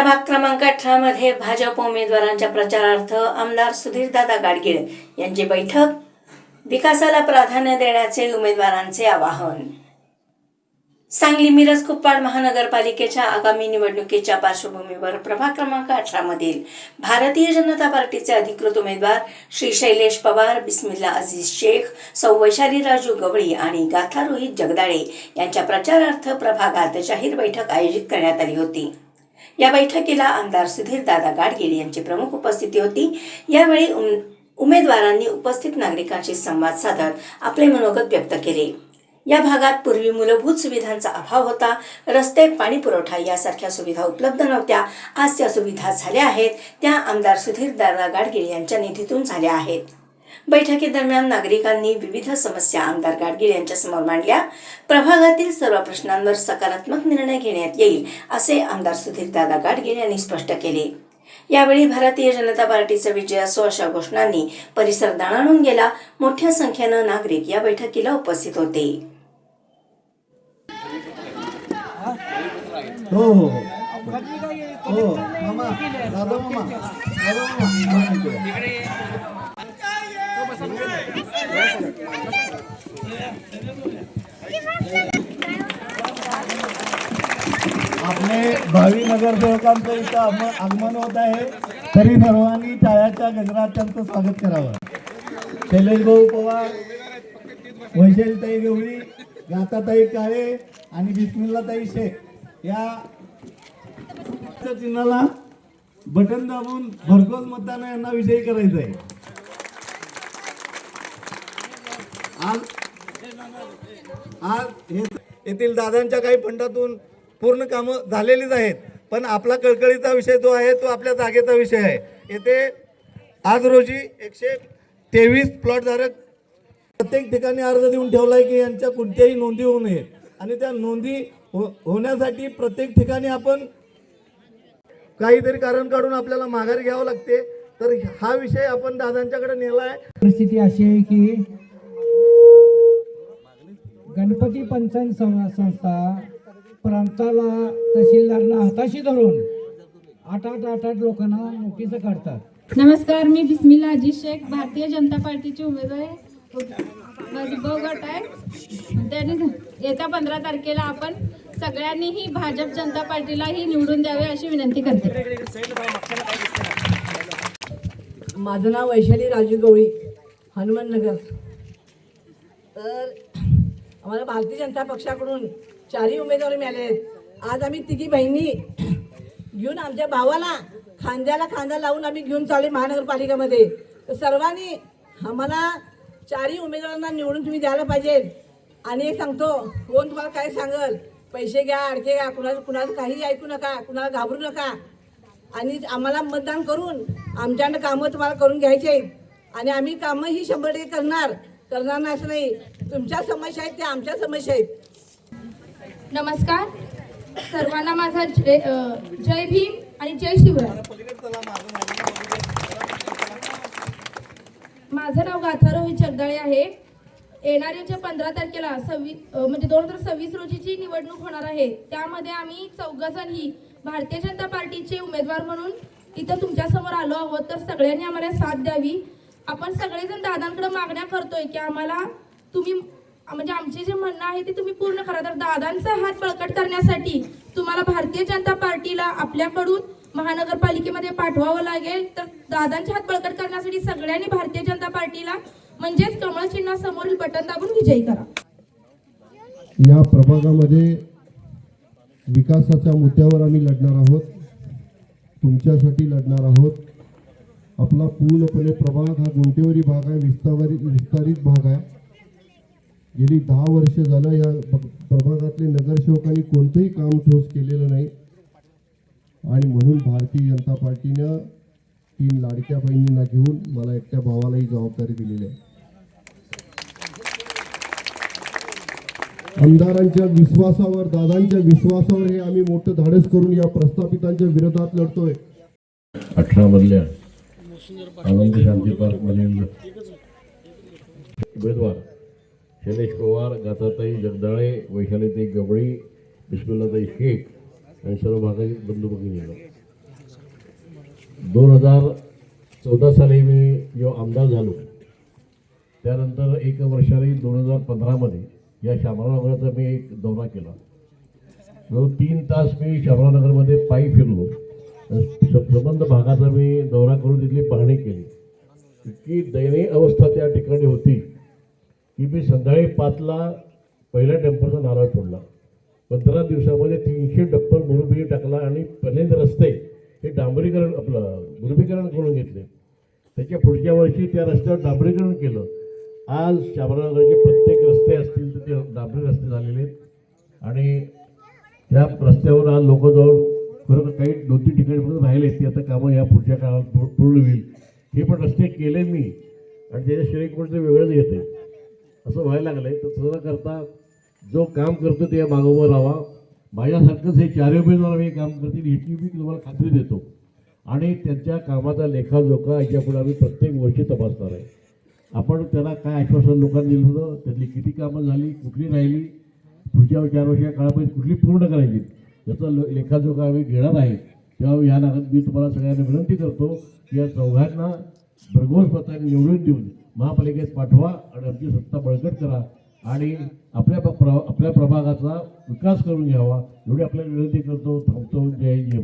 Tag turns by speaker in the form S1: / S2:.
S1: प्रभाग क्रमांक अठरा मध्ये भाजप उमेदवारांच्या प्रचारार्थ आमदार सुधीरदादा गाडगीळ यांची बैठक. विकासाला प्राधान्य देण्याचे उमेदवारांचे आवाहन. सांगली मिरज कुप्पाड महानगरपालिकेच्या आगामी निवडणुकीच्या पार्श्वभूमीवर प्रभाग क्रमांक अठरा मधील भारतीय जनता पार्टीचे अधिकृत उमेदवार श्री शैलेश पवार बिस्मिल्ला अजीज शेख सौ वैशाली राजू गवळी आणि गाथा रोहित जगदाळे यांच्या प्रचारार्थ प्रभागात जाहीर बैठक आयोजित करण्यात आली होती. या बैठकीला आमदार सुधीर दादा गाडगीळ यांची प्रमुख उपस्थिती होती. यावेळी उम- उमेदवारांनी उपस्थित नागरिकांशी संवाद साधत आपले मनोगत व्यक्त केले. या भागात पूर्वी मूलभूत सुविधांचा अभाव होता. रस्ते पाणी पुरवठा यासारख्या सुविधा उपलब्ध नव्हत्या. आज त्या सुविधा झाल्या आहेत त्या आमदार सुधीर दादा गाडगीळ यांच्या निधीतून झाल्या आहेत. बैठकीदरम्यान नागरिकांनी विविध समस्या आमदार गाडगीळ यांच्यासमोर मांडल्या. प्रभागातील सर्व प्रश्नांवर सकारात्मक निर्णय घेण्यात येईल असे आमदार सुधीरदादा गाडगीळ यांनी स्पष्ट केले. यावेळी भारतीय जनता पार्टीचा विजय असो अशा घोषणांनी परिसर दणाणून गेला. मोठ्या संख्येनं नागरिक या बैठकीला उपस्थित होते.
S2: हो हो हो हो मामा दादा मामा दादा मामा आपले भावी नगरसेवकांचं इथं आगमन होत आहे. तरी सर्वांनी टाळ्याच्या गजरात त्यांचं स्वागत करावं. शैलेश भाऊ पवार वैशालीताई गवळी गाताताई काळे आणि बिस्मिल्लाताई शेख. या चिन्हाला बटन दाबून भरघोस मतदान यांना विजयी करायचं आहे आज आज येथील दादांच्या काही फंडातून पूर्ण कामं झालेलीच आहेत. पण आपला कळकळीचा विषय जो आहे तो आपल्या जागेचा विषय आहे. येथे आज रोजी एकशे तेवीस प्लॉटधारक प्रत्येक ठिकाणी अर्ज देऊन ठेवलाय की यांच्या कोणत्याही नोंदी होऊ नयेत. आणि त्या नोंदी हो होण्यासाठी प्रत्येक ठिकाणी आपण काहीतरी कारण काढून आपल्याला माघारी घ्यावं लागते. तर हा विषय आपण दादांच्याकडे नेला आहे
S3: परिस्थिती अशी आहे की गणपती पंचायत संस्था प्रांताला तहसीलदारला हाताशी धरून आठ आठ आठ आठ लोकांना नोटीस काढतात.
S4: नमस्कार मी बिस्मिल्ला अजित शेख भारतीय जनता पार्टीची उमेदवार गट आहे. त्याने येत्या पंधरा तारखेला आपण सगळ्यांनीही भाजप जनता पार्टीलाही निवडून द्यावे अशी विनंती करते.
S5: माझं नाव वैशाली राजू गवळी हनुमाननगर. तर आम्हाला भारतीय जनता पक्षाकडून चारही उमेदवार मिळाले आहेत. आज आम्ही तिघी बहिणी घेऊन आमच्या भावाला खांद्याला खांदा लावून आम्ही घेऊन चालले महानगरपालिकेमध्ये. तर सर्वांनी आम्हाला चारही उमेदवारांना निवडून तुम्ही द्यायला पाहिजे. आणि एक सांगतो कोण तुम्हाला काय सांगल? पैसे घ्या अडके घ्या कुणाला कुणाला काही ऐकू नका कुणाला घाबरू नका. आणि आम्हाला मतदान करून आमच्याकडं कामं तुम्हाला करून घ्यायचे आहेत. आणि आम्ही कामं ही शंभर टक्के करणार. करणार नाही असं नाही. तुमच्या समस्या आहेत त्या आमच्या समस्या आहेत.
S4: नमस्कार. सर्वांना माझा जय जय भीम आणि जय शिवराय. माझं नाव गाथा रोहित जगदाळे आहे. येणाऱ्याच्या पंधरा तारखेला सव्वीस म्हणजे दोन हजार सव्वीस रोजीची निवडणूक होणार आहे. त्यामध्ये आम्ही चौघजण ही भारतीय जनता पार्टीचे उमेदवार म्हणून इथं तुमच्यासमोर आलो आहोत. तर सगळ्यांनी आम्हाला साथ द्यावी. आपण सगळेजण दादांकडे मागण्या करतोय की आम्हाला तुम्ही म्हणजे आमचे जे म्हणणं आहे ते तुम्ही पूर्ण करा. तर दादांचा हात बळकट करण्यासाठी तुम्हाला भारतीय जनता पार्टीला आपल्याकडून महानगरपालिकेमध्ये पाठवावं लागेल. तर दादांचे हात बळकट करण्यासाठी सगळ्यांनी भारतीय जनता पार्टीला म्हणजेच कमळ चिन्हासमोरील बटन दाबून विजयी करा.
S6: या प्रभागामध्ये विकासाच्या मुद्द्यावर आम्ही लढणार आहोत. तुमच्यासाठी लढणार आहोत. आपला पूर्णपणे प्रभाग हा गुंटेवरी भाग आहे विस्तावरी विस्तारित भाग आहे. गेली दहा वर्ष झालं या प्रभागातले नगरसेवकांनी कोणतंही काम ठोस केलेलं नाही. आणि म्हणून भारतीय जनता पार्टीनं तीन लाडक्या बहिणींना घेऊन मला एकट्या भावालाही जबाबदारी दिलेली आहे. आमदारांच्या विश्वासावर दादांच्या विश्वासावर हे आम्ही मोठं धाडस करून या प्रस्थापितांच्या विरोधात लढतोय.
S7: अठरा मधल्या आनंद शांती पार्क मधील उमेदवार शैलेश पवार गाताताई जगदाळे वैशालीताई गवळी बिस्मिल्लाताई शेख आणि सर्व भागाची बंधू भगिनी दोन हजार चौदा साली मी जो आमदार झालो त्यानंतर एक वर्षाने दोन हजार पंधरामध्ये या शामरावनगरचा मी एक दौरा केला. जो तीन तास मी शामरावनगरमध्ये पायी फिरलो संबंध भागाचा मी दौरा करून तिथली पाहणी केली. इतकी दयनीय अवस्था त्या ठिकाणी होती. की मी संध्याकाळी पाचला पहिल्या डंपरचा नारळ फोडला. पंधरा दिवसामध्ये तीनशे डप्पर मुरुबी टाकला आणि पहिल्यांदा रस्ते हे डांबरीकरण आपलं मुरुबीकरण करून घेतले. त्याच्या पुढच्या वर्षी त्या रस्त्यावर डांबरीकरण केलं. आज शामरावनगरचे प्रत्येक रस्ते असतील तर ते डांबरी रस्ते झालेले आहेत. आणि त्या रस्त्यावर आज लोक जाऊन खरं काही दोन तीन ठिकाणी फक्त राहिले ती आता कामं या पुढच्या काळात पूर्ण होईल. हे पण रस्ते केले मी. आणि त्याच्या श्रेय कोणतं वेगळंच घेते असं व्हायला लागलंय. तर तसं न करता जो काम करतो ते मागोवर राहावा. माझ्यासारखंच हे चार उमेदवार हे काम करतील ह्याची मी तुम्हाला खात्री देतो. आणि त्यांच्या कामाचा लेखाजोखा याच्यापुढे आम्ही प्रत्येक वर्षी तपासणार आहे. आपण त्याला काय आश्वासन लोकांनी दिलं होतं? त्यातली किती कामं झाली? कुठली राहिली? पुढच्या चार वर्षा काळामध्ये कुठली पूर्ण करायची? याचा लो- लेखाजोखा आम्ही घेणार आहे. तेव्हा या नागात मी तुम्हाला सगळ्यांना विनंती करतो की या चौघांना भरघोस मताने निवडून देऊन महापालिकेत पाठवा आणि आमची सत्ता बळकट करा आणि आपल्या प- प्र आपल्या प्रभागाचा विकास करून घ्यावा. एवढी आपल्याला विनंती करतो थांबतो. जय जय